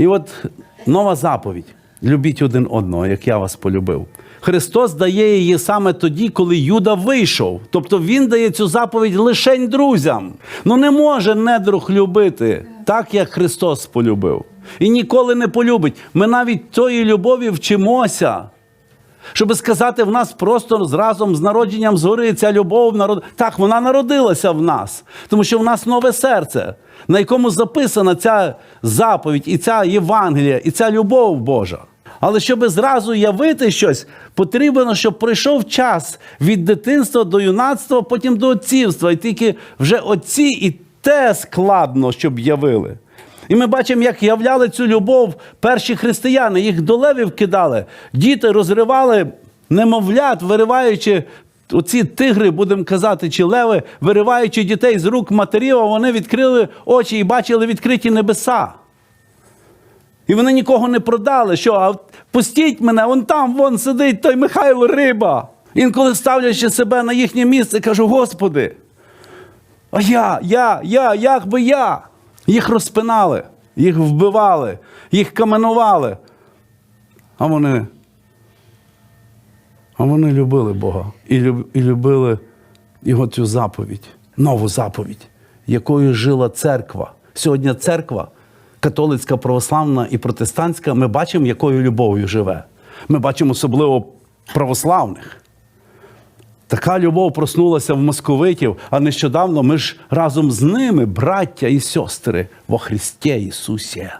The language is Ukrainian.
І от нова заповідь: любіть один одного, як я вас полюбив. Христос дає її саме тоді, коли Юда вийшов. Тобто Він дає цю заповідь лишень друзям. Ну не може недруг любити так, як Христос полюбив. І ніколи не полюбить. Ми навіть тої любові вчимося. Щоб сказати, в нас просто разом з народженням згори ця любов народ... Так, вона народилася в нас, тому що в нас нове серце, на якому записана ця заповідь, і ця Євангелія, і ця любов Божа. Але щоб зразу явити щось, потрібно, щоб пройшов час від дитинства до юнацтва, потім до отцівства. І тільки вже отці і те складно, щоб явили. І ми бачимо, як являли цю любов перші християни, їх до левів кидали. Діти розривали немовлят, вириваючи оці тигри, будемо казати, чи леви, вириваючи дітей з рук матерів, а вони відкрили очі і бачили відкриті небеса. І вони нікого не продали. Що, а пустіть мене, вон там, вон сидить той Михайло Риба. Інколи ставлячи себе на їхнє місце, кажу: Господи, а я, я, я, як би я? Їх розпинали, їх вбивали, їх каменували. А вони, а вони любили Бога і, люб- і любили його цю заповідь, нову заповідь, якою жила церква. Сьогодні церква, католицька, православна і протестантська, ми бачимо, якою любов'ю живе. Ми бачимо особливо православних. Така любов проснулася в московитів, а нещодавно ми ж разом з ними, браття і сестри, во Христі Ісусі.